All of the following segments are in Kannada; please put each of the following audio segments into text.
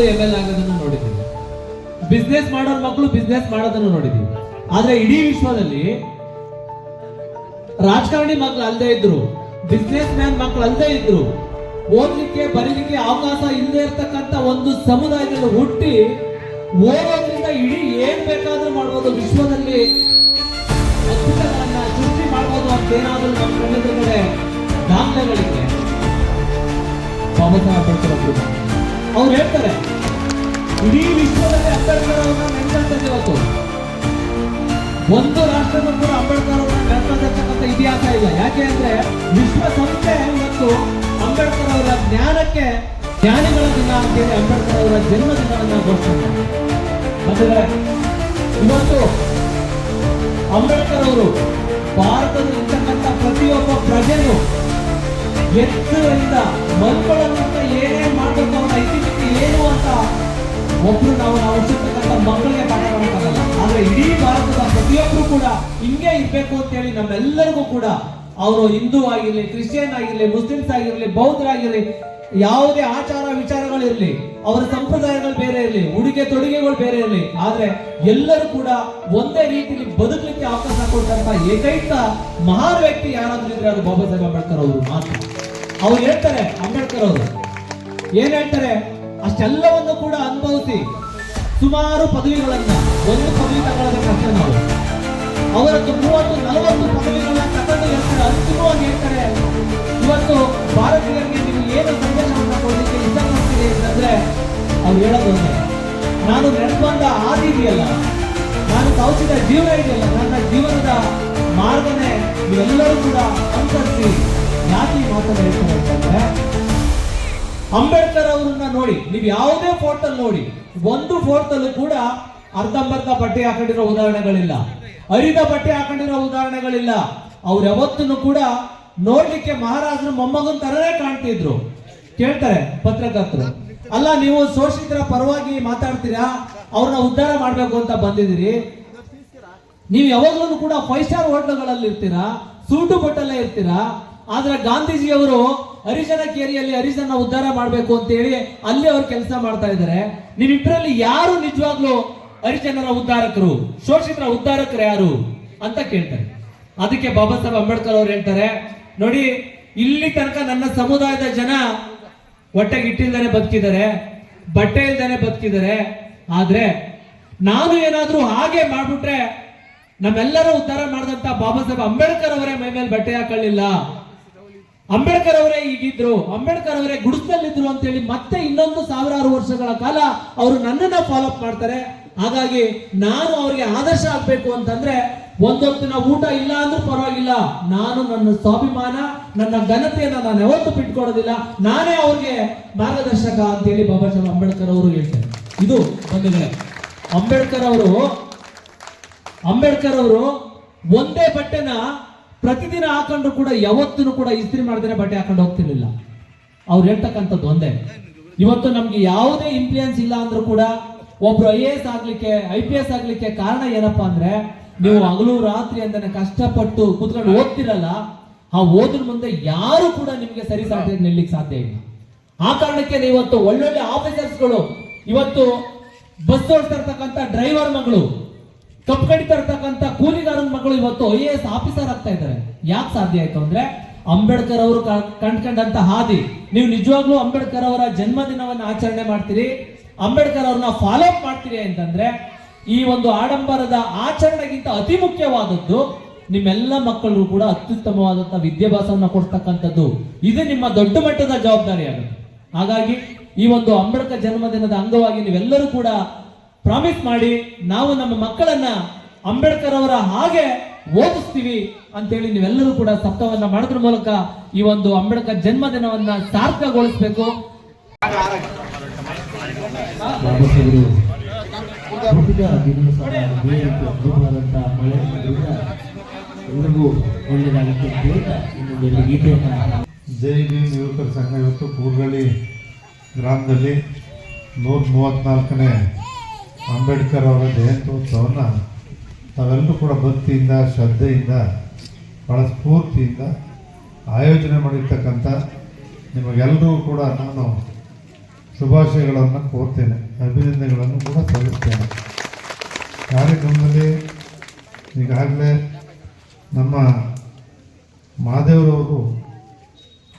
ಮಕ್ಕಳು ಎಂ ಎಲ್ ಆಗೋದನ್ನು ನೋಡಿದ್ದೀವಿ. ಬಿಸ್ನೆಸ್ ಮಾಡೋರ್ ಮಕ್ಕಳು ಬಿಸ್ನೆಸ್ ಮಾಡೋದನ್ನು ನೋಡಿದ್ದೀವಿ. ಆದ್ರೆ ಇಡೀ ವಿಶ್ವದಲ್ಲಿ ರಾಜಕಾರಣಿ ಮಕ್ಕಳು ಅಲ್ಲದೆ ಇದ್ರು ಬಿಸ್ನೆಸ್ ಮ್ಯಾನ್ ಮಕ್ಕಳು ಅಲ್ಲದೆ ಇದ್ರು, ಓದ್ಲಿಕ್ಕೆ, ಬರೀಲಿಕ್ಕೆ ಅವಕಾಶ ಇಲ್ಲದೆ ಇರ್ತಕ್ಕಂಥ ಒಂದು ಸಮುದಾಯದಲ್ಲಿ ಹುಟ್ಟಿ ಓದೋದ್ರಿಂದ ಇಡೀ ಏನ್ ಬೇಕಾದ್ರೂ ಮಾಡ್ಬೋದು, ವಿಶ್ವದಲ್ಲಿ ಸೃಷ್ಟಿ ಮಾಡ್ಬೋದು ಅಂತ ಏನಾದ್ರೂ ನಮ್ಮ ಕಣ್ಣೆದುರುಗಡೆ ದಾಖಲೆಗಳಿದೆ ಒಬ್ರು ಅವ್ರು ಹೇಳ್ತಾರೆ ಇಡೀ ವಿಶ್ವದಲ್ಲಿ ಅಂಬೇಡ್ಕರ್ ಅವರನ್ನ ನೆನ್ಕೊಳ್ತದೆ ಇವತ್ತು ಒಂದು ರಾಷ್ಟ್ರದಲ್ಲೂ ಕೂಡ ಅಂಬೇಡ್ಕರ್ ಅವರನ್ನ ನೆನ್ಕೊಳ್ತಕ್ಕಂಥ ಇತಿಹಾಸ ಇಲ್ಲ. ಯಾಕೆ ಅಂದ್ರೆ ವಿಶ್ವಸಂಸ್ಥೆ ಇವತ್ತು ಅಂಬೇಡ್ಕರ್ ಅವರ ಜ್ಞಾನಕ್ಕೆ ಜ್ಞಾನಿಗಳ ದಿನ ಅಂತೇಳಿ ಅಂಬೇಡ್ಕರ್ ಅವರ ಜನ್ಮ ದಿನವನ್ನ ಅಂದ್ರೆ ಇವತ್ತು ಅಂಬೇಡ್ಕರ್ ಅವರು ಭಾರತದಲ್ಲಿ ಇರ್ತಕ್ಕಂಥ ಪ್ರತಿಯೊಬ್ಬ ಪ್ರಜೆಯು ಎತ್ತರಿಂದ ಮಲ್ಕೊಳ್ಳೋದಂತ ಏನೇ ಮಾಡಬೇಕು ಅಂತ ಇತಿಮಿತಿ ಏನು ಅಂತ ಒಬ್ರು ನಾವು ನಾವು ಹುಟ್ಟಿರ್ತಕ್ಕಂಥ ಮಕ್ಕಳಿಗೆ ಪಾಠ ಮಾಡೋಕ್ಕಾಗಲ್ಲ ಆದ್ರೆ ಇಡೀ ಭಾರತದ ಪ್ರತಿಯೊಬ್ರು ಕೂಡ ಹಿಂಗೆ ಇರ್ಬೇಕು ಅಂತ ಹೇಳಿ ನಮ್ಮೆಲ್ಲರಿಗೂ ಕೂಡ ಅವರು ಹಿಂದೂ ಆಗಿರ್ಲಿ, ಕ್ರಿಶ್ಚಿಯನ್ ಆಗಿರ್ಲಿ, ಮುಸ್ಲಿಮ್ಸ್ ಆಗಿರ್ಲಿ, ಬೌದ್ಧರಾಗಿರ್ಲಿ, ಯಾವುದೇ ಆಚಾರ ವಿಚಾರಗಳಿರ್ಲಿ ಅವರ ಸಂಪ್ರದಾಯಗಳು ಬೇರೆ ಇರಲಿ, ಉಡುಗೆ ತೊಡುಗೆಗಳು ಬೇರೆ ಇರಲಿ, ಆದ್ರೆ ಎಲ್ಲರೂ ಕೂಡ ಒಂದೇ ರೀತಿಯಲ್ಲಿ ಬದುಕಲಿಕ್ಕೆ ಅವಕಾಶ ಕೊಟ್ಟಂತ ಏಕೈಕ ಮಹಾನ್ ವ್ಯಕ್ತಿ ಯಾರಾದ್ರೂ ಇದ್ರೆ ಅದು ಬಾಬಾ ಸಾಹೇಬ್ ಅಂಬೇಡ್ಕರ್ ಅವರು ಮಾತ್ರ. ಅವ್ರು ಹೇಳ್ತಾರೆ ಅಂಬೇಡ್ಕರ್ ಅವರು. ಏನ್ ಹೇಳ್ತಾರೆ? ಅಷ್ಟೆಲ್ಲವನ್ನು ಕೂಡ ಅನುಭವಿಸಿ ಸುಮಾರು ಪದವಿಗಳನ್ನ, ಒಂದು ಪದವಿ ತಗೊಳ್ಳೋದಕ್ಕೆ ಕಷ್ಟ ನಾವು. ಅವರದ್ದು ಮೂವತ್ತು, ನಲವತ್ತು ಪದವಿಗಳನ್ನ ತಗೊಂಡು ಹೇಳ್ತಾರೆ ಅಂತಿಮವಾಗಿ ಹೇಳ್ತಾರೆ. ಇವತ್ತು ಭಾರತೀಯರಿಗೆ ನೀವು ಏನು ಸಂದೇಶವನ್ನು ಕೊಡಲಿಕ್ಕೆ ಇಷ್ಟಪಡ್ತೀರಿ ಅಂತಂದ್ರೆ ಅವ್ರು ಹೇಳೋದು ನಾನು ನಾನು ಬಂದ ಹಾದಿ ಇದೆಯಲ್ಲ ನಾನು ಕೌಚಿದ ಜೀವನ ಇದೆಯಲ್ಲ ನನ್ನ ಜೀವನದ ಮಾರ್ಗನೇ ನೀವೆಲ್ಲರೂ ಕೂಡ ಅನುಸರಿಸಿ ಜಾತಿ ಮಾತನಾಡ್ತಾರೆ ಅಂತಂದ್ರೆ ಅಂಬೇಡ್ಕರ್ ಅವರನ್ನ ನೋಡಿ, ನೀವು ಯಾವುದೇ ಫೋಟೋಲ್ ನೋಡಿ, ಒಂದು ಫೋಟೋಲ್ಲೂ ಕೂಡ ಅರ್ಧಂಬರ್ಧ ಬಟ್ಟೆ ಹಾಕೊಂಡಿರೋ ಉದಾಹರಣೆಗಳಿಲ್ಲ. ಅರಿದ ಬಟ್ಟೆ ಹಾಕೊಂಡಿರೋ ಉದಾಹರಣೆಗಳಿಲ್ಲ. ಅವ್ರು ಯಾವತ್ತೂ ಕೂಡ ನೋಡ್ಲಿಕ್ಕೆ ಮಹಾರಾಜರು ಮೊಮ್ಮಗನ ತರನೇ ಕಾಣ್ತಿದ್ರು. ಕೇಳ್ತಾರೆ ಪತ್ರಕರ್ತರು. ಅಲ್ಲ, ನೀವು ಶೋಷಿತರ ಪರವಾಗಿ ಮಾತಾಡ್ತೀರಾ? ಅವ್ರನ್ನ ಉದ್ಧಾರ ಮಾಡ್ಬೇಕು ಅಂತ ಬಂದಿದ್ದೀರಿ. ನೀವು ಯಾವಾಗಲೂ ಕೂಡ ಫೈವ್ ಸ್ಟಾರ್ ಹೋಟೆಲ್ಗಳಲ್ಲಿ ಇರ್ತೀರಾ? ಸೂಟು ಬಟ್ಟಲ್ಲೇ ಇರ್ತೀರಾ? ಆದ್ರೆ ಗಾಂಧೀಜಿಯವರು ಹರಿಜನ ಕೇರಿಯಲ್ಲಿ ಹರಿಜನ ಉದ್ಧಾರ ಮಾಡಬೇಕು ಅಂತ ಹೇಳಿ ಅಲ್ಲಿ ಅವರು ಕೆಲಸ ಮಾಡ್ತಾ ಇದ್ದಾರೆ. ನೀವಿಬ್ಬರಲ್ಲಿ ಯಾರು ನಿಜವಾಗ್ಲೂ ಹರಿಜನರ ಉದ್ಧಾರಕರು, ಶೋಷಿತರ ಉದ್ಧಾರಕರು ಯಾರು ಅಂತ ಕೇಳ್ತಾರೆ. ಅದಕ್ಕೆ ಬಾಬಾ ಸಾಹೇಬ್ ಅಂಬೇಡ್ಕರ್ ಅವ್ರು ಹೇಳ್ತಾರೆ, ನೋಡಿ, ಇಲ್ಲಿ ತನಕ ನನ್ನ ಸಮುದಾಯದ ಜನ ಹೊಟ್ಟೆಗೆ ಇಟ್ಟಿಲ್ದಾನೆ ಬದುಕಿದ್ದಾರೆ, ಬಟ್ಟೆ ಇಲ್ದಾನೆ ಬದುಕಿದ್ದಾರೆ. ಆದ್ರೆ ನಾನು ಏನಾದ್ರೂ ಹಾಗೆ ಮಾಡ್ಬಿಟ್ರೆ ನಮ್ಮೆಲ್ಲರೂ ಉದ್ಧಾರ ಮಾಡಿದಂತ ಬಾಬಾ ಸಾಹೇಬ್ ಅಂಬೇಡ್ಕರ್ ಅವರೇ ಮೈ ಮೇಲೆ ಬಟ್ಟೆ ಹಾಕೊಳ್ಳಿಲ್ಲ. ಅಂಬೇಡ್ಕರ್ ಅವರೇ ಈಗಿದ್ರು ಅಂಬೇಡ್ಕರ್ ಅವರೇ ಗುಡಿಸ್ದಲ್ಲಿದ್ರು ಅಂತ ಹೇಳಿ ಮತ್ತೆ ಇನ್ನೊಂದು ಸಾವಿರಾರು ವರ್ಷಗಳ ಕಾಲ ಅವರು ನನ್ನನ್ನ ಫಾಲೋಅಪ್ ಮಾಡ್ತಾರೆ. ಹಾಗಾಗಿ ನಾನು ಅವ್ರಿಗೆ ಆದರ್ಶ ಆಗ್ಬೇಕು ಅಂತಂದ್ರೆ ಒಂದೊತ್ತಿನ ಊಟ ಇಲ್ಲ ಅಂದ್ರೂ ಪರವಾಗಿಲ್ಲ. ನಾನು ನನ್ನ ಸ್ವಾಭಿಮಾನ, ನನ್ನ ಘನತೆಯನ್ನು ನಾನು ಯಾವತ್ತೂ ಬಿಟ್ಕೊಡೋದಿಲ್ಲ. ನಾನೇ ಅವ್ರಿಗೆ ಮಾರ್ಗದರ್ಶಕ ಅಂತ ಹೇಳಿ ಬಾಬಾ ಸಾಹೇಬ್ ಅಂಬೇಡ್ಕರ್ ಅವರು ಹೇಳ್ತಾರೆ. ಇದು ಬಂದಿದೆ ಅಂಬೇಡ್ಕರ್ ಅವರು ಅಂಬೇಡ್ಕರ್ ಅವರು ಒಂದೇ ಬಟ್ಟೆನ ಪ್ರತಿದಿನ ಹಾಕೊಂಡ್ರು ಕೂಡ ಯಾವತ್ತೂ ಕೂಡ ಇಸ್ತ್ರಿ ಮಾಡಿದ್ರೆ ಬಟ್ಟೆ ಹಾಕೊಂಡು ಹೋಗ್ತಿರ್ಲಿಲ್ಲ. ಅವ್ರು ಹೇಳ್ತಕ್ಕಂಥದ್ದು ಒಂದೇ. ಇವತ್ತು ನಮ್ಗೆ ಯಾವುದೇ ಇನ್ಫ್ಲೂಯೆನ್ಸ್ ಇಲ್ಲ ಅಂದ್ರೂ ಕೂಡ ಒಬ್ರು ಐ ಎ ಎಸ್ ಆಗ್ಲಿಕ್ಕೆ ಐ ಪಿ ಎಸ್ ಆಗ್ಲಿಕ್ಕೆ ಕಾರಣ ಏನಪ್ಪಾ ಅಂದ್ರೆ ನೀವು ಹಗಲು ರಾತ್ರಿ ಅಂತಾನೆ ಕಷ್ಟಪಟ್ಟು ಕೂತ್ಕೊಂಡು ಓದ್ತಿರಲ್ಲ, ಆ ಓದಿನ ಮುಂದೆ ಯಾರು ಕೂಡ ನಿಮ್ಗೆ ಸರಿ ಸಾಧ್ಯ ನಿಲ್ಲಿಕ್ಕೆ ಸಾಧ್ಯ ಇಲ್ಲ. ಆ ಕಾರಣಕ್ಕೆ ಇವತ್ತು ಒಳ್ಳೊಳ್ಳೆ ಆಫೀಸರ್ಸ್ಗಳು ಇವತ್ತು ಬಸ್ ಓಡಿಸ್ತಿರ್ತಕ್ಕಂಥ ಡ್ರೈವರ್ ಮಗಳು ಕಪ್ ಕಡಿತಾ ಇರ್ತಕ್ಕಂಥ ಕೂಲಿಗಾರನ ಮಕ್ಕಳು ಇವತ್ತು ಐ ಎ ಎಸ್ ಆಫೀಸರ್ ಆಗ್ತಾ ಇದ್ದಾರೆ. ಯಾಕೆ ಸಾಧ್ಯ ಆಯ್ತು ಅಂದ್ರೆ ಅಂಬೇಡ್ಕರ್ ಅವರು ಕಂಡ್ಕೊಂಡಂತ ಹಾದಿ, ನೀವು ನಿಜವಾಗ್ಲೂ ಅಂಬೇಡ್ಕರ್ ಅವರ ಜನ್ಮದಿನವನ್ನು ಆಚರಣೆ ಮಾಡ್ತೀರಿ? ಅಂಬೇಡ್ಕರ್ ಅವ್ರನ್ನ ಫಾಲೋ ಅಪ್ ಮಾಡ್ತೀರಿ ಅಂತಂದ್ರೆ ಈ ಒಂದು ಆಡಂಬರದ ಆಚರಣೆಗಿಂತ ಅತಿ ಮುಖ್ಯವಾದದ್ದು ನಿಮ್ಮೆಲ್ಲ ಮಕ್ಕಳು ಕೂಡ ಅತ್ಯುತ್ತಮವಾದಂಥ ವಿದ್ಯಾಭ್ಯಾಸವನ್ನು ಕೊಡ್ತಕ್ಕಂಥದ್ದು. ಇದು ನಿಮ್ಮ ದೊಡ್ಡ ಮಟ್ಟದ ಜವಾಬ್ದಾರಿ ಆಗುತ್ತೆ ಹಾಗಾಗಿ ಈ ಒಂದು ಅಂಬೇಡ್ಕರ್ ಜನ್ಮದಿನದ ಅಂಗವಾಗಿ ನೀವೆಲ್ಲರೂ ಕೂಡ ಪ್ರಾಮಿಸ್ ಮಾಡಿ ನಾವು ನಮ್ಮ ಮಕ್ಕಳನ್ನ ಅಂಬೇಡ್ಕರ್ ಅವರ ಹಾಗೆ ಓದಿಸ್ತೀವಿ ಅಂತೇಳಿ ನೀವೆಲ್ಲರೂ ಕೂಡ ಸಪ್ತವನ್ನ ಮಾಡೋದ್ರ ಮೂಲಕ ಈ ಒಂದು ಅಂಬೇಡ್ಕರ್ ಜನ್ಮದಿನವನ್ನ ಸಾರ್ಥಕಗೊಳಿಸಬೇಕು. ಜೈ ಭೀಮ್ ಯುವಕರ ಸಂಘ ಇವತ್ತು ಕೂರ್ಗಳ್ಳಿ ಗ್ರಾಮದಲ್ಲಿ ನೂರ ಮೂವತ್ತ್ನಾಲ್ಕನೇ ಅಂಬೇಡ್ಕರ್ ಅವರ ಜಯಂತ್ಯೋತ್ಸವವನ್ನು ತಾವೆಲ್ಲರೂ ಕೂಡ ಭಕ್ತಿಯಿಂದ, ಶ್ರದ್ಧೆಯಿಂದ, ಬಹಳ ಸ್ಫೂರ್ತಿಯಿಂದ ಆಯೋಜನೆ ಮಾಡಿರ್ತಕ್ಕಂಥ ನಿಮಗೆಲ್ಲರೂ ಕೂಡ ನಾನು ಶುಭಾಶಯಗಳನ್ನು ಕೋರ್ತೇನೆ, ಅಭಿನಂದನೆಗಳನ್ನು ಕೂಡ ಸಲ್ಲಿಸ್ತೇನೆ. ಕಾರ್ಯಕ್ರಮದಲ್ಲಿ ಈಗಾಗಲೇ ನಮ್ಮ ಮಹಾದೇವರವರು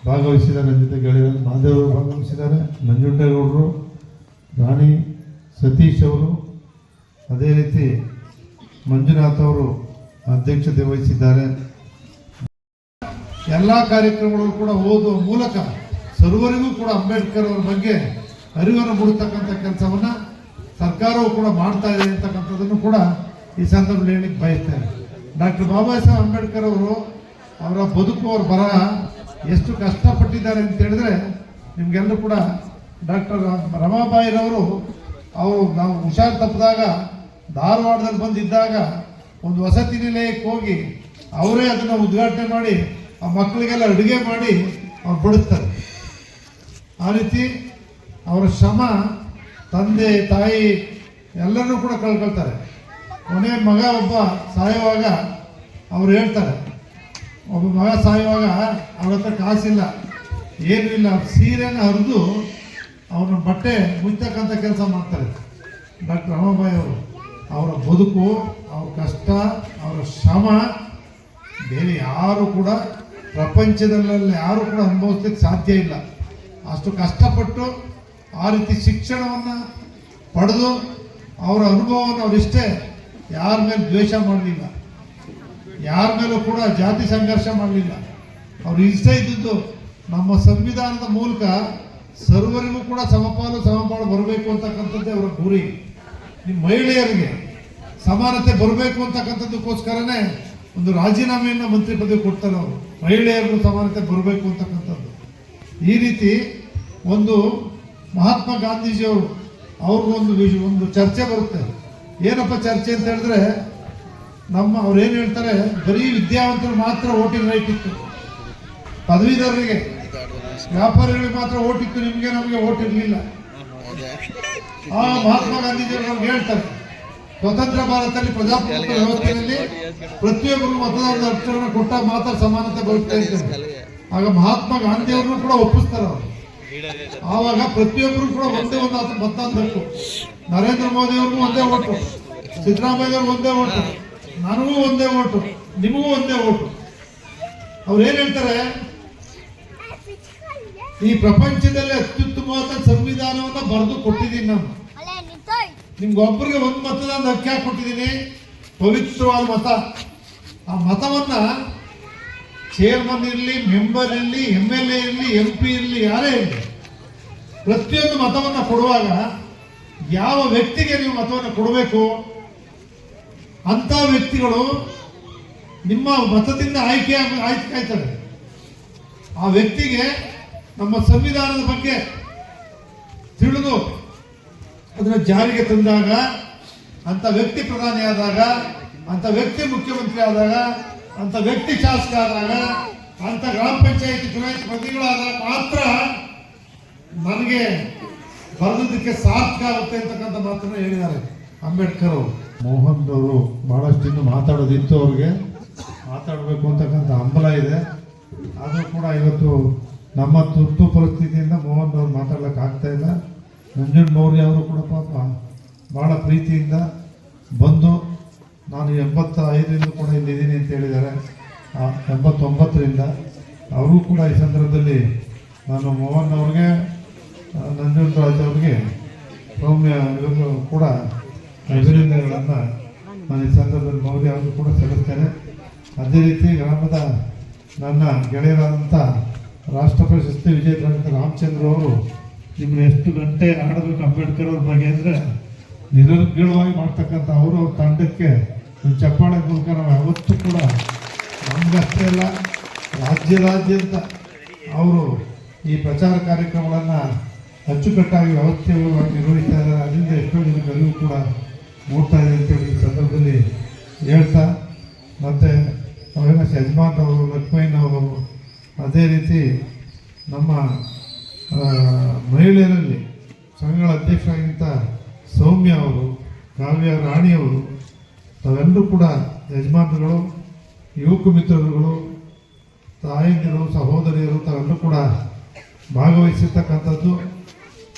ಭಾಗವಹಿಸಿದ್ದಾರೆ ಜೊತೆ ಗೆಳೆಯರು ಮಹಾದೇವರು ಭಾಗವಹಿಸಿದ್ದಾರೆ, ನಂಜುಂಡೇಗೌಡರು, ರಾಣಿ ಸತೀಶ್ ಅವರು, ಅದೇ ರೀತಿ ಮಂಜುನಾಥ್ ಅವರು ಅಧ್ಯಕ್ಷತೆ ವಹಿಸಿದ್ದಾರೆ. ಎಲ್ಲ ಕಾರ್ಯಕ್ರಮಗಳು ಕೂಡ ಓದುವ ಮೂಲಕ ಸರ್ವರಿಗೂ ಕೂಡ ಅಂಬೇಡ್ಕರ್ ಅವರ ಬಗ್ಗೆ ಅರಿವನ್ನು ಮೂಡತಕ್ಕಂಥ ಕೆಲಸವನ್ನ ಸರ್ಕಾರವು ಕೂಡ ಮಾಡ್ತಾ ಇದೆ ಅಂತಕ್ಕಂಥದ್ದನ್ನು ಕೂಡ ಈ ಸಂದರ್ಭದಲ್ಲಿ ಹೇಳಲಿಕ್ಕೆ ಬಯಸ್ತೇನೆ. ಡಾಕ್ಟರ್ ಬಾಬಾ ಸಾಹೇಬ್ ಅಂಬೇಡ್ಕರ್ ಅವರು ಅವರ ಬದುಕು ಅವ್ರ ಬರಹ ಎಷ್ಟು ಕಷ್ಟಪಟ್ಟಿದ್ದಾರೆ ಅಂತ ಹೇಳಿದ್ರೆ ನಿಮ್ಗೆಲ್ಲರೂ ಕೂಡ ಡಾಕ್ಟರ್ ರಮಾಬಾಯಿರವರು ಅವರು ನಾವು ಹುಷಾರು ತಪ್ಪಿದಾಗ, ಧಾರವಾಡದಲ್ಲಿ ಬಂದಿದ್ದಾಗ ಒಂದು ವಸತಿ ನಿಲಯಕ್ಕೆ ಹೋಗಿ ಅವರೇ ಅದನ್ನು ಉದ್ಘಾಟನೆ ಮಾಡಿ ಆ ಮಕ್ಕಳಿಗೆಲ್ಲ ಅಡುಗೆ ಮಾಡಿ ಅವ್ರು ಬಿಡುತ್ತಾರೆ. ಆ ರೀತಿ ಅವರ ಶ್ರಮ ತಂದೆ, ತಾಯಿ ಎಲ್ಲರೂ ಕೂಡ ಕಳ್ಕೊಳ್ತಾರೆ. ಕೊನೆ ಮಗ ಒಬ್ಬ ಸಾಯುವಾಗ ಅವ್ರು ಹೇಳ್ತಾರೆ, ಒಬ್ಬ ಮಗ ಸಾಯುವಾಗ ಅವ್ರ ಹತ್ರ ಕಾಸಿಲ್ಲ, ಏನೂ ಇಲ್ಲ, ಸೀರೆನ ಹರಿದು ಅವನ ಬಟ್ಟೆ ಮುಚ್ಚಕ್ಕಂಥ ಕೆಲಸ ಮಾಡ್ತಾರೆ. ಡಾಕ್ಟರ್ ರಮಾಬಾಯಿ ಅವರು. ಅವರ ಬದುಕು, ಅವ್ರ ಕಷ್ಟ, ಅವರ ಶ್ರಮ, ಬೇರೆ ಯಾರು ಕೂಡ ಪ್ರಪಂಚದಲ್ಲಿ ಯಾರು ಕೂಡ ಅನುಭವಿಸ್ಲಿಕ್ಕೆ ಸಾಧ್ಯ ಇಲ್ಲ. ಅಷ್ಟು ಕಷ್ಟಪಟ್ಟು ಆ ರೀತಿ ಶಿಕ್ಷಣವನ್ನು ಪಡೆದು ಅವರ ಅನುಭವವನ್ನು ಅವರಿಷ್ಟೇ ಯಾರ ಮೇಲೆ ದ್ವೇಷ ಮಾಡಲಿಲ್ಲ. ಯಾರ ಮೇಲೂ ಕೂಡ ಜಾತಿ ಸಂಘರ್ಷ ಮಾಡಲಿಲ್ಲ. ಅವರು ಇಷ್ಟೇ ಇದ್ದಿದ್ದು ನಮ್ಮ ಸಂವಿಧಾನದ ಮೂಲಕ ಸರ್ವರಿಗೂ ಕೂಡ ಸಮಪಾಲು ಸಮಪಾಲು ಬರಬೇಕು ಅಂತಕ್ಕಂಥದ್ದೇ ಅವರ ಗುರಿ. ನಿಮ್ಮ ಮಹಿಳೆಯರಿಗೆ ಸಮಾನತೆ ಬರಬೇಕು ಅಂತಕ್ಕಂಥದ್ದಕ್ಕೋಸ್ಕರನೇ ಒಂದು ರಾಜೀನಾಮೆಯನ್ನು ಮಂತ್ರಿ ಪದವಿ ಕೊಡ್ತಾರೆ ಅವರು. ಮಹಿಳೆಯರಿಗೂ ಸಮಾನತೆ ಬರಬೇಕು ಅಂತಕ್ಕಂಥದ್ದು. ಈ ರೀತಿ ಒಂದು ಮಹಾತ್ಮ ಗಾಂಧೀಜಿಯವರು ಅವ್ರಿಗೂ ಒಂದು ವಿಷ ಒಂದು ಚರ್ಚೆ ಬರುತ್ತೆ. ಏನಪ್ಪ ಚರ್ಚೆ ಅಂತ ಹೇಳಿದ್ರೆ ನಮ್ಮ ಅವ್ರು ಏನು ಹೇಳ್ತಾರೆ, ಬರೀ ವಿದ್ಯಾವಂತರು ಮಾತ್ರ ವೋಟಿಂಗ್ ರೈಟ್ ಇತ್ತು. ಪದವೀಧರರಿಗೆ ವ್ಯಾಪಾರಿಗಳಿಗೆ ಮಾತ್ರ ಓಟ್ ಇತ್ತು ನಿಮಗೆ ನಮಗೆ ಓಟ್ ಇರಲಿಲ್ಲ. ಆ ಮಹಾತ್ಮ ಗಾಂಧೀಜಿಯವರು ನಮ್ಗೆ ಹೇಳ್ತಾರೆ ಸ್ವತಂತ್ರ ಭಾರತದಲ್ಲಿ ಪ್ರಜಾಪ್ರಭುತ್ವ ವ್ಯವಸ್ಥೆಯಲ್ಲಿ ಪ್ರತಿಯೊಬ್ಬರು ಮತದಾರರ ಹಕ್ಕನ್ನು ಕೊಟ್ಟಾಗ ಮಾತ್ರ ಸಮಾನತೆ ಬರುತ್ತೆ ಆಗ ಮಹಾತ್ಮ ಗಾಂಧಿಯವ್ರನ್ನು ಕೂಡ ಒಪ್ಪಿಸ್ತಾರೆ ಅವರು. ಆವಾಗ ಪ್ರತಿಯೊಬ್ಬರು ಕೂಡ ಒಂದೇ ಒಂದು ಆಸೆ ಮತದಾನ ಹಕ್ಕು ನರೇಂದ್ರ ಮೋದಿ ಅವ್ರಿಗೂ ಒಂದೇ ಓಟು. ಸಿದ್ದರಾಮಯ್ಯ ಅವ್ರಿಗೂ ಒಂದೇ ಓಟು. ನನಗೂ ಒಂದೇ ಓಟು. ನಿಮಗೂ ಒಂದೇ ಓಟು. ಅವ್ರು ಏನ್ ಹೇಳ್ತಾರೆ? ಈ ಪ್ರಪಂಚದಲ್ಲಿ ಅತ್ಯುತ್ತಮವಾದ ಸಂವಿಧಾನವನ್ನ ಬರೆದು ಕೊಟ್ಟಿದ್ದೀನಿ ನಾನು. ನಿಮ್ಗೊಬ್ಬರಿಗೆ ಒಂದು ಮತದಾನ ಹಕ್ಕಿ ಹಾಕಿ ಕೊಟ್ಟಿದ್ದೀನಿ ಪವಿತ್ರವಾದ ಮತ. ಆ ಮತವನ್ನ ಚೇರ್ಮನ್ ಇರಲಿ ಮೆಂಬರ್ ಇರಲಿ ಎಂ ಎಲ್ ಎ ಇರಲಿ ಎಂ ಪಿ ಇರಲಿ ಯಾರೇ ಇರಲಿ ಪ್ರತಿಯೊಂದು ಮತವನ್ನ ಕೊಡುವಾಗ ಯಾವ ವ್ಯಕ್ತಿಗೆ ನೀವು ಮತವನ್ನು ಕೊಡಬೇಕು? ಅಂತ ವ್ಯಕ್ತಿಗಳು ನಿಮ್ಮ ಮತದಿಂದ ಆಯ್ಕೆ ಆಯ್ಕೆ ಆಯ್ತಾರೆ ಆ ವ್ಯಕ್ತಿಗೆ ನಮ್ಮ ಸಂವಿಧಾನದ ಬಗ್ಗೆ ತಿಳಿದು ಅದನ್ನು ಜಾರಿಗೆ ತಂದಾಗ ಅಂತ ವ್ಯಕ್ತಿ ಪ್ರಧಾನಿ ಆದಾಗ ಅಂತ ವ್ಯಕ್ತಿ ಮುಖ್ಯಮಂತ್ರಿ ಆದಾಗ ಅಂತ ವ್ಯಕ್ತಿ ಶಾಸಕ ಆದಾಗ ಅಂತ ಗ್ರಾಮ ಪಂಚಾಯತ್ ಚುನಾಯಿತ ಪ್ರತಿಗಳಾದಾಗ ಮಾತ್ರ ನನಗೆ ಬರೆದಕ್ಕೆ ಸಾರ್ಥಕ ಆಗುತ್ತೆ ಅಂತಕ್ಕಂಥ ಮಾತನ್ನು ಹೇಳಿದ್ದಾರೆ ಅಂಬೇಡ್ಕರ್ ಅವರು. ಮೋಹನ್ ಅವರು ಬಹಳಷ್ಟು ಮಾತಾಡೋದಿತ್ತು ಅವ್ರಿಗೆ. ಮಾತಾಡಬೇಕು ಅಂತಕ್ಕಂಥ ಹಂಬಲ ಇದೆ. ಆದರೂ ಕೂಡ ಇವತ್ತು ನಮ್ಮ ತುರ್ತು ಪರಿಸ್ಥಿತಿಯಿಂದ ಮೋಹನ್ ಅವ್ರು ಇಲ್ಲ. ನಂಜುಂಡ್ ಮೌರ್ಯ ಅವರು ಕೂಡ ಪಾಪ ಬಹಳ ಪ್ರೀತಿಯಿಂದ ಬಂದು ನಾನು ಎಂಬತ್ತ ಐದರಿಂದ ಕೂಡ ಇಲ್ಲಿದ್ದೀನಿ ಅಂತ ಹೇಳಿದ್ದಾರೆ. ಎಂಬತ್ತೊಂಬತ್ತರಿಂದ ಅವರು ಕೂಡ ಈ ಸಂದರ್ಭದಲ್ಲಿ ನಾನು ಮೋಹನ್ ಅವ್ರಿಗೆ ನಂಜುಂಡರಾಜ್ ಅವ್ರಿಗೆ ಸೌಮ್ಯ ಇವರು ಕೂಡ ಅಭಿನಂದನೆಗಳನ್ನು ನಾನು ಈ ಸಂದರ್ಭದಲ್ಲಿ ಮೌರ್ಯ ಅವರು ಕೂಡ ಸಲ್ಲಿಸ್ತೇನೆ. ಅದೇ ರೀತಿ ಗ್ರಾಮದ ನನ್ನ ಗೆಳೆಯರಾದಂಥ ರಾಷ್ಟ್ರ ಪ್ರಶಸ್ತಿ ವಿಜೇತರಾದಂಥ ರಾಮಚಂದ್ರ ಅವರು ನಿಮ್ಮ ಎಷ್ಟು ಗಂಟೆ ಆಡಬೇಕು ಅಂಬೇಡ್ಕರ್ ಅವ್ರ ಬಗ್ಗೆ ಅಂದರೆ ನಿರರ್ಗಳವಾಗಿ ಮಾಡ್ತಕ್ಕಂಥ ಅವರು ಅವ್ರ ತಂಡಕ್ಕೆ ಒಂದು ಚಪ್ಪಾಳೆ ಮೂಲಕ ನಾವು ಯಾವತ್ತೂ ಕೂಡ ನಮಗಷ್ಟೇ ಅಲ್ಲ, ರಾಜ್ಯದಾದ್ಯಂತ ಅವರು ಈ ಪ್ರಚಾರ ಕಾರ್ಯಕ್ರಮಗಳನ್ನು ಅಚ್ಚುಕಟ್ಟಾಗಿ ವ್ಯವಸ್ಥೆ ನಿರ್ವಹಿಸ್ತಾ ಇದ್ದಾರೆ. ಅದರಿಂದ ಎಷ್ಟೋ ಅರಿವು ಕೂಡ ಮೂಡ್ತಾ ಇದೆ ಅಂತೇಳಿ ಈ ಸಂದರ್ಭದಲ್ಲಿ ಹೇಳ್ತಾ, ಮತ್ತು ಯಜಮಾನ್ ಅವರು ಲಕ್ಷ್ಮಯ್ಯನವರು ಅದೇ ರೀತಿ ನಮ್ಮ ಮಹಿಳೆಯರಲ್ಲಿ ಸಂಘಗಳ ಅಧ್ಯಕ್ಷರಾಗಿದ್ದ ಸೌಮ್ಯ ಅವರು, ಕಾವ್ಯ ರಾಣಿಯವರು ತಾವೆಲ್ಲರೂ ಕೂಡ ಯಜಮಾನರುಗಳು, ಯುವಕ ಮಿತ್ರರುಗಳು, ತಾಯಂದಿರು, ಸಹೋದರಿಯರು ತಾವೆಲ್ಲರೂ ಕೂಡ ಭಾಗವಹಿಸಿರ್ತಕ್ಕಂಥದ್ದು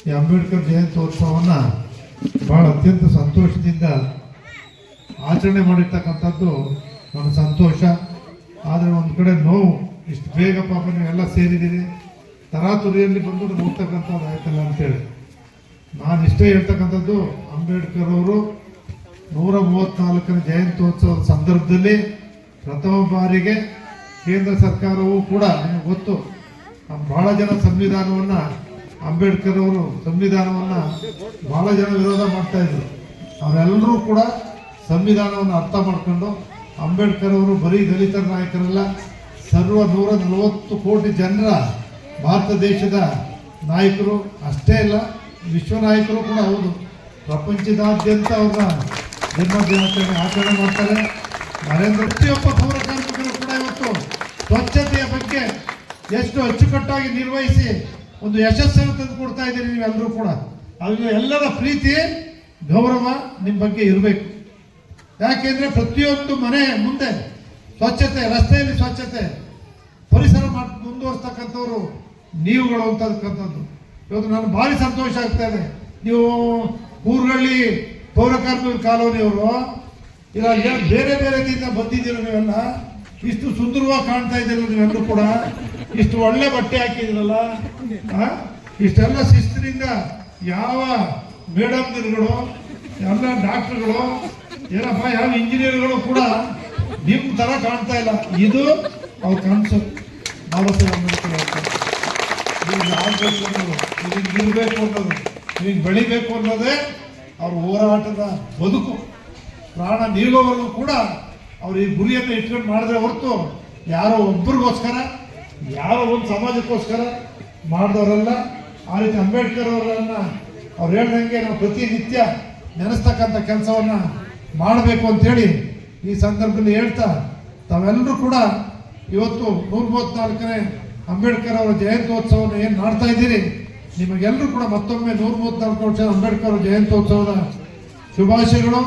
ಈ ಅಂಬೇಡ್ಕರ್ ಜಯಂತ್ಯೋತ್ಸವವನ್ನು ಭಾಳ ಅತ್ಯಂತ ಸಂತೋಷದಿಂದ ಆಚರಣೆ ಮಾಡಿರ್ತಕ್ಕಂಥದ್ದು ನನ್ನ ಸಂತೋಷ. ಆದರೆ ಒಂದು ಕಡೆ ನೋವು ಇಷ್ಟು ಬೇಗ ಪಾಪ ನೀವೆಲ್ಲ ಸೇರಿದ್ದೀರಿ. ತರಾತುರಿಯಲ್ಲಿ ಬಂದು ಹೋಗ್ತಕ್ಕಂಥದ್ದು ಆಯ್ತಲ್ಲ ಅಂತೇಳಿ. ನಾನು ಇಷ್ಟೇ ಹೇಳ್ತಕ್ಕಂಥದ್ದು, ಅಂಬೇಡ್ಕರ್ ಅವರು ನೂರ ಮೂವತ್ತ್ನಾಲ್ಕನೇ ಜಯಂತ್ಯೋತ್ಸವದ ಸಂದರ್ಭದಲ್ಲಿ ಪ್ರಥಮ ಬಾರಿಗೆ ಕೇಂದ್ರ ಸರ್ಕಾರವೂ ಕೂಡ, ನಿಮಗೆ ಗೊತ್ತು ಭಾಳ ಜನ ಸಂವಿಧಾನವನ್ನು, ಅಂಬೇಡ್ಕರ್ ಅವರು ಸಂವಿಧಾನವನ್ನು ಭಾಳ ಜನ ವಿರೋಧ ಮಾಡ್ತಾ ಇದ್ರು. ಅವರೆಲ್ಲರೂ ಕೂಡ ಸಂವಿಧಾನವನ್ನು ಅರ್ಥ ಮಾಡ್ಕೊಂಡು ಅಂಬೇಡ್ಕರ್ ಅವರು ಬರೀ ದಲಿತರ ನಾಯಕರಲ್ಲ ಸರ್ವ ನೂರ ನಲವತ್ತು ಕೋಟಿ ಜನರ ಭಾರತ ದೇಶದ ನಾಯಕರು ಅಷ್ಟೇ ಅಲ್ಲ, ವಿಶ್ವ ನಾಯಕರು ಕೂಡ ಹೌದು. ಪ್ರಪಂಚದಾದ್ಯಂತ ಅವ್ರನ್ನ ಜನ್ಮ ದಿನಾಚರಣೆ ಆಚರಣೆ ಮಾಡ್ತಾರೆ. ನರೇಂದ್ರ ಪ್ರತಿಯೊಬ್ಬ ಪೌರ ಕಾರ್ಮಿಕರು ಕೂಡ ಇವತ್ತು ಸ್ವಚ್ಛತೆಯ ಬಗ್ಗೆ ಎಷ್ಟು ಅಚ್ಚುಕಟ್ಟಾಗಿ ನಿರ್ವಹಿಸಿ ಒಂದು ಯಶಸ್ಸನ್ನು ತಂದು ಕೊಡ್ತಾ ಇದ್ದೀರಿ ನೀವೆಲ್ಲರೂ ಕೂಡ. ಅದು ಎಲ್ಲರ ಪ್ರೀತಿ, ಗೌರವ ನಿಮ್ಮ ಬಗ್ಗೆ ಇರಬೇಕು. ಯಾಕೆಂದರೆ ಪ್ರತಿಯೊಂದು ಮನೆ ಮುಂದೆ ಸ್ವಚ್ಛತೆ, ರಸ್ತೆಯಲ್ಲಿ ಸ್ವಚ್ಛತೆ. ಪರಿಸರ ಮಾಡಿ, ಮುಂದುವರಿಸ್ತಕ್ಕಂಥವ್ರು ನೀವುಗಳು ಅಂತಕ್ಕಂಥದ್ದು ಇವತ್ತು ನಾನು ಭಾರಿ ಸಂತೋಷ ಆಗ್ತಾ ಇದೆ. ನೀವು ಊರುಗಳಲ್ಲಿ ಪೌರ ಕಾರ್ಮಿಕ ಕಾಲೋನಿಯವರು ಇಲ್ಲ ಬೇರೆ ಬೇರೆ ರೀತಿಯಿಂದ ಬಂದಿದ್ದೀರ ನೀವೆಲ್ಲ? ಇಷ್ಟು ಸುಂದರವಾಗಿ ಕಾಣ್ತಾ ಇದ್ದೀರಲ್ಲ ನೀವೆಲ್ಲರೂ ಕೂಡ? ಇಷ್ಟು ಒಳ್ಳೆ ಬಟ್ಟೆ ಹಾಕಿದಿರಲ್ಲ? ಇಷ್ಟೆಲ್ಲ ಶಿಸ್ತಿನಿಂದ ಯಾವ ಮೇಡಮ್ಗಳು ಎಲ್ಲ ಡಾಕ್ಟರ್ಗಳು, ಏನಪ್ಪ, ಯಾವ ಇಂಜಿನಿಯರ್ಗಳು ಕೂಡ ನಿಮ್ ತರ ಕಾಣ್ತಾ ಇಲ್ಲ. ಇದು ಅವ್ರ ಕನಸು. ಅವ್ರ ಆಗ್ಬೇಕು ಅನ್ನೋದು ಇವ್ರಿಗೆ ಇರಬೇಕು ಅನ್ನೋದು ನಿಮಗೆ ಬೆಳಿಬೇಕು ಅನ್ನೋದೇ ಅವ್ರ ಹೋರಾಟದ ಬದುಕು. ಪ್ರಾಣ ನೀಗೋವರೆಗೂ ಕೂಡ ಅವ್ರು ಈ ಗುರಿಯನ್ನು ಇಟ್ಕೊಂಡು ಮಾಡಿದ್ರೆ ಹೊರತು ಯಾರೋ ಒಬ್ಬರಿಗೋಸ್ಕರ ಯಾರೋ ಒಂದು ಸಮಾಜಕ್ಕೋಸ್ಕರ ಮಾಡಿದವರಲ್ಲ. ಆ ರೀತಿ ಅಂಬೇಡ್ಕರ್ ಅವರನ್ನ ಅವ್ರು ಹೇಳ್ದಂಗೆ ನಾವು ಪ್ರತಿನಿತ್ಯ ನೆನೆಸ್ತಕ್ಕಂಥ ಕೆಲಸವನ್ನ ಮಾಡಬೇಕು ಅಂತೇಳಿ ಈ ಸಂದರ್ಭದಲ್ಲಿ ಹೇಳ್ತಾ, ತಾವೆಲ್ಲರೂ ಕೂಡ ಇವತ್ತು ನೂರ ಮೂವತ್ನಾಲ್ಕನೇ ಅಂಬೇಡ್ಕರ್ ಅವರ ಜಯಂತ್ಯೋತ್ಸವವನ್ನು ಏನು ಮಾಡ್ತಾ ಇದ್ದೀರಿ? ನಿಮಗೆಲ್ಲರೂ ಕೂಡ ಮತ್ತೊಮ್ಮೆ ನೂರ ಮೂವತ್ನಾಲ್ಕು ವರ್ಷ ಅಂಬೇಡ್ಕರ್ ಅವರ ಜಯಂತ್ಯೋತ್ಸವದ ಶುಭಾಶಯಗಳು.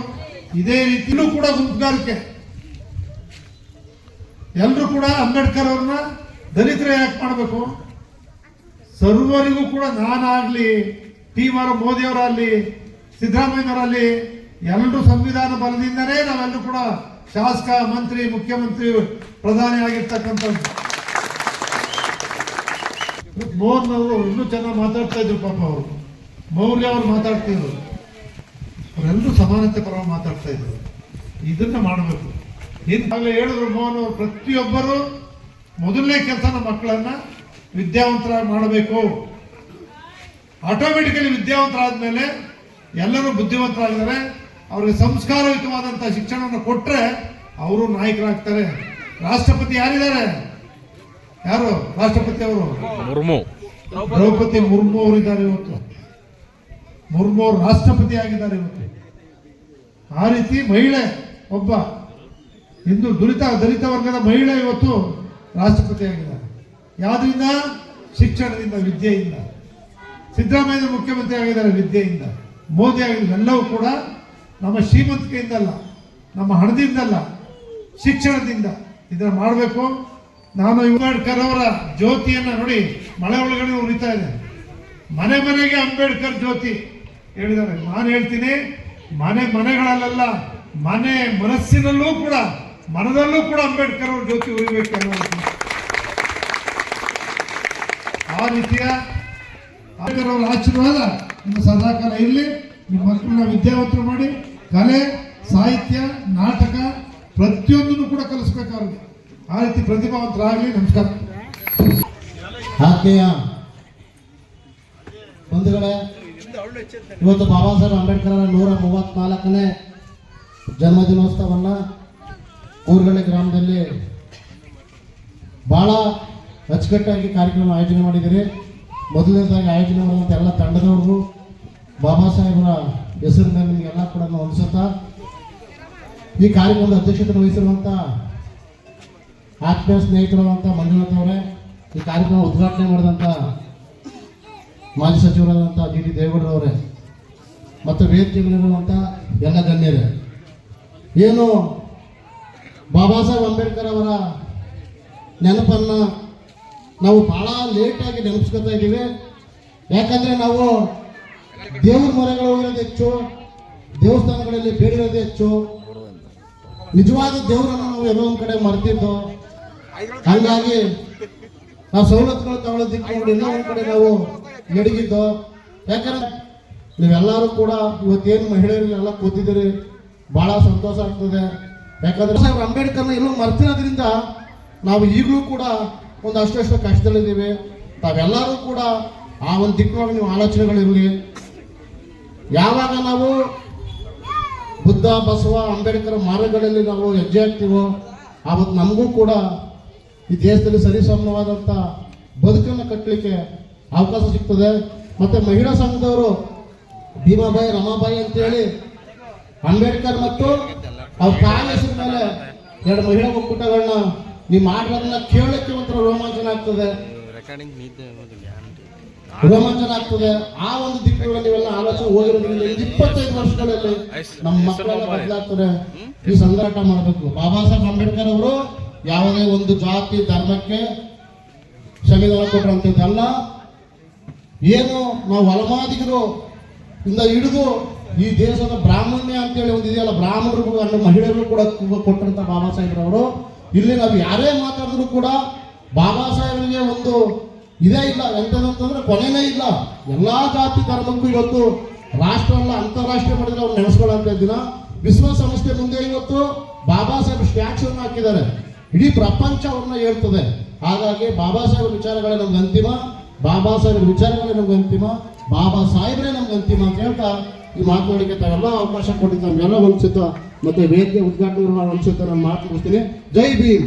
ಇದೇ ರೀತಿಯಲ್ಲೂ ಕೂಡ ಗುಂಪುಗಾರಿಕೆ. ಎಲ್ಲರೂ ಕೂಡ ಅಂಬೇಡ್ಕರ್ ಅವ್ರನ್ನ ದಲಿತರ ಯಾಕೆ ಮಾಡಬೇಕು? ಸರ್ವರಿಗೂ ಕೂಡ ನಾನಾಗ್ಲಿ, ಟಿ ಆರ್ ಮೋದಿ ಅವರಾಗಲಿ ಸಿದ್ದರಾಮಯ್ಯನವರಲ್ಲಿ ಎಲ್ಲರೂ ಸಂವಿಧಾನ ಬಲದಿಂದನೇ ನಾವೆಲ್ಲರೂ ಕೂಡ ಶಾಸಕ, ಮಂತ್ರಿ, ಮುಖ್ಯಮಂತ್ರಿ ಪ್ರಧಾನಿ ಆಗಿರ್ತಕ್ಕಂಥದ್ದು ಮೋಹನ್ ಅವರು ಇನ್ನೂ ಚೆನ್ನಾಗಿ ಮಾತಾಡ್ತಾ ಇದ್ರು ಪಾಪ ಅವರು. ಮೌರ್ಯ ಅವರು ಮಾತಾಡ್ತಿದ್ರು ಅವರೆಲ್ಲರೂ ಸಮಾನತೆ ಪರ ಮಾತಾಡ್ತಾ ಇದ್ರು. ಇದನ್ನ ಮಾಡಬೇಕು. ಇಂತಾಗಲೇ ಹೇಳಿದ್ರು ಮೋಹನ್ ಅವರು, ಪ್ರತಿಯೊಬ್ಬರು ಮೊದಲನೇ ಕೆಲಸ ನಮ್ಮ ಮಕ್ಕಳನ್ನ ವಿದ್ಯಾವಂತರ ಮಾಡಬೇಕು. ಆಟೋಮೆಟಿಕಲಿ ವಿದ್ಯಾವಂತರಾದ್ಮೇಲೆ ಎಲ್ಲರೂ ಬುದ್ಧಿವಂತರಾಗಿದ್ದಾರೆ. ಅವರಿಗೆ ಸಂಸ್ಕಾರಯುತವಾದಂಥ ಶಿಕ್ಷಣವನ್ನು ಕೊಟ್ಟರೆ ಅವರು ನಾಯಕರಾಗ್ತಾರೆ. ರಾಷ್ಟ್ರಪತಿ ಯಾರಿದ್ದಾರೆ? ಯಾರು? ರಾಷ್ಟ್ರಪತಿ ಅವರು? ಮುರ್ಮು. ದ್ರೌಪದಿ ಮುರ್ಮು ಅವರಿದ್ದಾರೆ ಇವತ್ತು. ಮುರ್ಮು ಅವರು ರಾಷ್ಟ್ರಪತಿ ಆಗಿದ್ದಾರೆ ಇವತ್ತು. ಆ ರೀತಿ ಮಹಿಳೆ ಒಬ್ಬ ಹಿಂದೂ ದುರಿತ ದಲಿತ ವರ್ಗದ ಮಹಿಳೆ ಇವತ್ತು ರಾಷ್ಟ್ರಪತಿ ಆಗಿದ್ದಾರೆ. ಯಾವ್ದರಿಂದ? ಶಿಕ್ಷಣದಿಂದ ವಿದ್ಯೆಯಿಂದ. ಸಿದ್ದರಾಮಯ್ಯ ಮುಖ್ಯಮಂತ್ರಿ ಆಗಿದ್ದಾರೆ ವಿದ್ಯೆಯಿಂದ. ಮೋದಿ ಆಗಿದ್ದಾರೆ ಎಲ್ಲವೂ ಕೂಡ ನಮ್ಮ ಶ್ರೀಮಂತಿಕೆಯಿಂದಲ್ಲ, ನಮ್ಮ ಹಣದಿಂದಲ್ಲ, ಶಿಕ್ಷಣದಿಂದ ಇದನ್ನ ಮಾಡಬೇಕು. ನಾನು ಅಂಬೇಡ್ಕರ್ ಅವರ ಜ್ಯೋತಿಯನ್ನು ನೋಡಿ ಮಳೆ ಒಳಗಡೆ ಉರಿತಾ ಇದೆ. ಮನೆ ಮನೆಗೆ ಅಂಬೇಡ್ಕರ್ ಜ್ಯೋತಿ ಹೇಳಿದ್ದಾರೆ. ನಾನು ಹೇಳ್ತೀನಿ, ಮನೆ ಮನೆಗಳಲ್ಲೆಲ್ಲ, ಮನೆ ಮನಸ್ಸಿನಲ್ಲೂ ಕೂಡ, ಮನದಲ್ಲೂ ಕೂಡ ಅಂಬೇಡ್ಕರ್ ಅವ್ರ ಜ್ಯೋತಿ ಉರಿಬೇಕು ಆ ರೀತಿಯ ಅಂಬೇಡ್ಕರ್ ಅವರ ಆಶೀರ್ವಾದ ನಿಮ್ಮ ಸದಾಕಾಲ ಇರಲಿ. ನಿಮ್ಮ ಮಕ್ಕಳನ್ನ ವಿದ್ಯಾವಂತರು ಮಾಡಿ. ಕಲೆ, ಸಾಹಿತ್ಯ, ನಾಟಕ ಪ್ರತಿಯೊಂದನ್ನು ಕೂಡ ಕಲಿಸ್ಬೇಕಾಗುತ್ತೆ ಆ ರೀತಿ ಪ್ರತಿಭಾವಂತರಾಗಲಿ, ನಮಸ್ಕಾರ. ಆತ್ಮೀಯ ಬಂಧುಗಳೇ, ಇವತ್ತು ಬಾಬಾ ಸಾಹೇಬ್ ಅಂಬೇಡ್ಕರ್ ನೂರ ಮೂವತ್ನಾಲ್ಕನೇ ಜನ್ಮದಿನೋತ್ಸವವನ್ನು ಊರುಗಳ್ಳಿ ಗ್ರಾಮದಲ್ಲಿ ಭಾಳ ಅಚ್ಚುಕಟ್ಟಾಗಿ ಕಾರ್ಯಕ್ರಮ ಆಯೋಜನೆ ಮಾಡಿದ್ದೀರಿ. ಮೊದಲನೇದಾಗಿ ಆಯೋಜನೆ ಮಾಡುವಂಥ ಎಲ್ಲ ತಂಡದವ್ರಿಗೂ ಬಾಬಾ ಸಾಹೇಬರ ಹೆಸರಿನ ನಿಮಗೆಲ್ಲ ಕೂಡ ಹೊಂದಿಸುತ್ತಾ ಈ ಕಾರ್ಯಕ್ರಮದ ಅಧ್ಯಕ್ಷತೆ ವಹಿಸಿರುವಂಥ ಆತ್ಮೀಯ ಸ್ನೇಹಿತರಾದಂಥ ಮಂಜುನಾಥ್ ಅವರೇ, ಈ ಕಾರ್ಯಕ್ರಮ ಉದ್ಘಾಟನೆ ಮಾಡಿದಂಥ ಮಾಜಿ ಸಚಿವರಾದಂಥ ಜಿ ಡಿ ದೇವೇಗೌಡರವರೇ ಮತ್ತು ವೇದಿಕೆಗಳಿರುವಂಥ ಎಲ್ಲ ಗಣ್ಯರೇ. ಏನು ಬಾಬಾ ಸಾಹೇಬ್ ಅಂಬೇಡ್ಕರ್ ಅವರ ನೆನಪನ್ನು ನಾವು ಭಾಳ ಲೇಟಾಗಿ ನೆನಪಿಸ್ಕೊತಾ ಇದ್ದೀವಿ. ಯಾಕಂದರೆ ನಾವು ದೇವ್ರ ಮರಗಳು ಹೋಗಿರೋದು ಹೆಚ್ಚು, ದೇವಸ್ಥಾನಗಳಲ್ಲಿ ಬೇಡಿರೋದು ಹೆಚ್ಚು. ನಿಜವಾದ ದೇವರನ್ನು ನಾವು ಎಲ್ಲೋ ಒಂದ್ ಕಡೆ ಮರ್ತಿದ್ದು. ಹಂಗಾಗಿ ನಾವು ಸವಲತ್ತುಗಳು ತಗೊಳ್ಳೋದಿಕ್ಕೆ ನೋಡಿ ಎಲ್ಲ ಒಂದ್ ಕಡೆ ನಾವು ಎಡಗಿದ್ದು. ಯಾಕಂದ್ರೆ ನೀವೆಲ್ಲರೂ ಕೂಡ ಇವತ್ತೇನು ಮಹಿಳೆಯರಿಗೆಲ್ಲ ಕೂತಿದ್ದೀರಿ, ಬಹಳ ಸಂತೋಷ ಆಗ್ತದೆ. ಯಾಕಂದ್ರೆ ಸಾಹೇಬ್ ಅಂಬೇಡ್ಕರ್ನ ಎಲ್ಲೋ ಮರ್ತಿರೋದ್ರಿಂದ ನಾವು ಈಗಲೂ ಕೂಡ ಒಂದು ಅಷ್ಟು ಕಷ್ಟದಲ್ಲಿದ್ದೀವಿ. ತಾವೆಲ್ಲರೂ ಕೂಡ ಆ ಒಂದು ದಿಕ್ಕಿನೊಳಗೆ ನೀವು ಆಲೋಚನೆಗಳಿರಲಿ. ಯಾವಾಗ ನಾವು ಬುದ್ಧ, ಬಸವ, ಅಂಬೇಡ್ಕರ್ ಮಾರ್ಗಗಳಲ್ಲಿ ನಾವು ಹೆಜ್ಜೆ ಹಾಕ್ತೀವೋ ಆವತ್ತು ನಮಗೂ ಕೂಡ ಈ ದೇಶದಲ್ಲಿ ಸರಿಸಮವಾದಂಥ ಬದುಕನ್ನು ಕಟ್ಟಲಿಕ್ಕೆ ಅವಕಾಶ ಸಿಗ್ತದೆ. ಮತ್ತು ಮಹಿಳಾ ಸಂಘದವರು ಭೀಮಾಬಾಯಿ, ರಮಾಬಾಯಿ ಅಂತೇಳಿ ಅಂಬೇಡ್ಕರ್ ಮತ್ತು ಅವ್ರ ಹೆಸರ ಮೇಲೆ ಎರಡು ಮಹಿಳಾ ಒಕ್ಕೂಟಗಳನ್ನ ನೀವು ಮಾಡಿರೋದನ್ನ ಕೇಳಲಿಕ್ಕೆ ಒಂಥರ ರೋಮಾಂಚನ ಆಗ್ತದೆ. ರೋಮಾಂಚನ ಆಗ್ತದೆ ಆ ಒಂದು ದಿಕ್ಕುಗಳ ನೀವೆಲ್ಲ ಆಲೋಚನೆ ಹೋಗಿರೋದ್ರಿಂದ ಇದು ಇಪ್ಪತ್ತೈದು ವರ್ಷಗಳಲ್ಲಿ ನಮ್ಮ ಮಕ್ಕಳೆಲ್ಲ ಬದಲಾಗ್ತಾರೆ. ಈ ಸಂಘಟ ಮಾಡಬೇಕು. ಬಾಬಾ ಸಾಹೇಬ್ ಅಂಬೇಡ್ಕರ್ ಅವರು ಯಾವುದೇ ಒಂದು ಜಾತಿ ಧರ್ಮಕ್ಕೆ ಸಂವಿಧಾನ ಕೊಟ್ಟರಂತದ್ದಲ್ಲ ಏನು ನಾವು ಹೊಲಮಾದಿಗರು ಇಂದ ಹಿಡಿದು ಈ ದೇಶದ ಬ್ರಾಹ್ಮಣ್ಯ ಅಂತೇಳಿ ಒಂದು ಇದೆಯಲ್ಲ ಬ್ರಾಹ್ಮಣರು ಅಂದ್ರೆ ಮಹಿಳೆಯರು ಕೂಡ ಕೊಟ್ಟಂತ ಬಾಬಾ ಸಾಹೇಬ್ರವರು. ಇಲ್ಲಿ ನಾವು ಯಾರೇ ಮಾತಾಡಿದ್ರು ಕೂಡ ಬಾಬಾ ಸಾಹೇಬ್ರಿಗೆ ಒಂದು ಇದೇ ಇಲ್ಲ ಎಂತದಂತಂದ್ರೆ ಕೊನೆನೇ ಇಲ್ಲ. ಎಲ್ಲಾ ಜಾತಿ ಧರ್ಮಕ್ಕೂ ಇವತ್ತು ರಾಷ್ಟ್ರ ಅಲ್ಲ ಅಂತಾರಾಷ್ಟ್ರೀಯ ಮಟ್ಟದಲ್ಲಿ ಅವ್ರು ನೆನೆಸ್ಕೊಳ್ಳುವಂತ ದಿನ. ವಿಶ್ವಸಂಸ್ಥೆ ಮುಂದೆ ಇವತ್ತು ಬಾಬಾ ಸಾಹೇಬ್ ಸ್ಟ್ಯಾಚ್ಯೂ ಹಾಕಿದ್ದಾರೆ. ಇಡೀ ಪ್ರಪಂಚ ಅವ್ರನ್ನ ಹೇಳ್ತದೆ ಹಾಗಾಗಿ ಬಾಬಾ ಸಾಹೇಬ್ ವಿಚಾರಗಳೇ ನಮ್ಗೆ ಅಂತಿಮ. ಬಾಬಾ ಸಾಹೇಬ್ ವಿಚಾರಗಳೇ ನಮ್ಗೆ ಅಂತಿಮ. ಬಾಬಾ ಸಾಹೇಬ್ರೆ ನಮ್ಗೆ ಅಂತಿಮ ಅಂತ ಹೇಳ್ತಾ ಈ ಮಾತನಾಡಿಕೆ ತಾವೆಲ್ಲ ಅವಕಾಶ ಕೊಟ್ಟಿದ್ದ ನಮ್ಗೆಲ್ಲ ಅನ್ಸುತ್ತ ಮತ್ತೆ ವೇದಿಕೆ ಉದ್ಘಾಟನೆ ಅನ್ಸುತ್ತೆ ನಾನು ಮಾತು ಮುಗಿಸ್ತೀನಿ. ಜೈ ಭೀಮ್.